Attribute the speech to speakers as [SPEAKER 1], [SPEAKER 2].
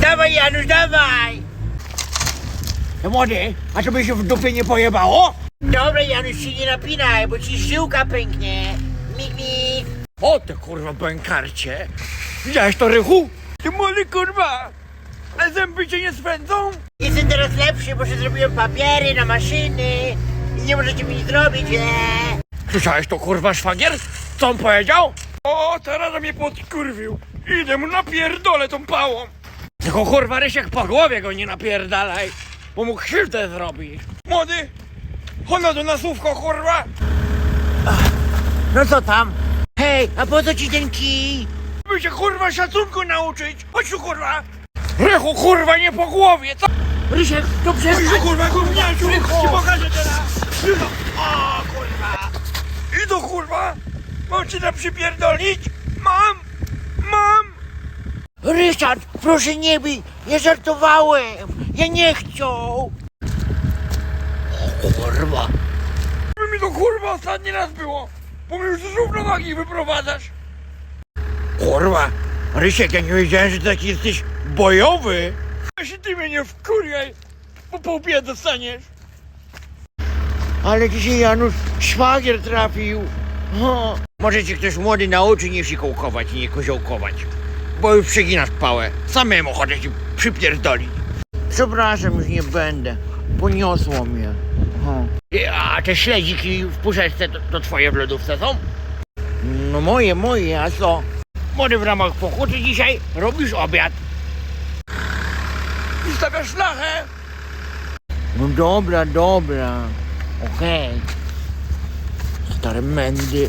[SPEAKER 1] Dawaj Janusz, dawaj!
[SPEAKER 2] No młody, a to by się w dupie nie pojebało?
[SPEAKER 1] Dobra Janusz, się nie napinaj, bo ci żyłka pęknie. Mik, mik.
[SPEAKER 2] O ty kurwa bękarcie. Widziałeś to rychu? Ty młody kurwa. A zęby cię nie swędzą?
[SPEAKER 1] Jestem teraz lepszy, bo że zrobiłem papiery na maszyny i nie możecie mi nic zrobić, eee.
[SPEAKER 2] Słyszałeś to kurwa szwagier? Co on powiedział? O, teraz mnie podkurwił. Idę mu napierdolę tą pałą. Tylko kurwa Rysiek po głowie go nie napierdalaj, bo mu krzywdę zrobisz. Młody, honor do nasłówko kurwa.
[SPEAKER 1] No co tam? Hej, a po co ci ten kij?
[SPEAKER 2] By się kurwa szacunku nauczyć. Chodź tu kurwa. Rychu kurwa nie po głowie, co?
[SPEAKER 1] Rysiek, to przestań.
[SPEAKER 2] tu kurwa gówniarzu, ci pokażę teraz. Idą. O kurwa. Tam przypierdolić? Mam, mam.
[SPEAKER 1] Ryszard, proszę nie bij, ja żartowałem, ja nie chciał. Kurwa.
[SPEAKER 2] By mi to kurwa ostatni raz było, bo mi już z równowagi wyprowadzasz. Kurwa, Rysiek, ja nie wiedziałem, że taki jesteś bojowy. Jeśli ty mnie nie wkurjaj, bo po łbie dostaniesz.
[SPEAKER 1] Ale dzisiaj Janusz szwagier trafił. O, może cię ktoś młody nauczy nie fikołkować i nie koziołkować. Bo już przeginasz pałę.
[SPEAKER 2] Samemu ochotę ci przypierdolić.
[SPEAKER 1] Przepraszam, już nie będę. Poniosło mnie. O.
[SPEAKER 2] A te śledziki w puszeczce to, to twoje w lodówce są?
[SPEAKER 1] No moje, moje, a co?
[SPEAKER 2] Młody w ramach pokuty dzisiaj robisz obiad. I stawiasz szlachę.
[SPEAKER 1] No dobra, dobra. Okej. Stare mędy.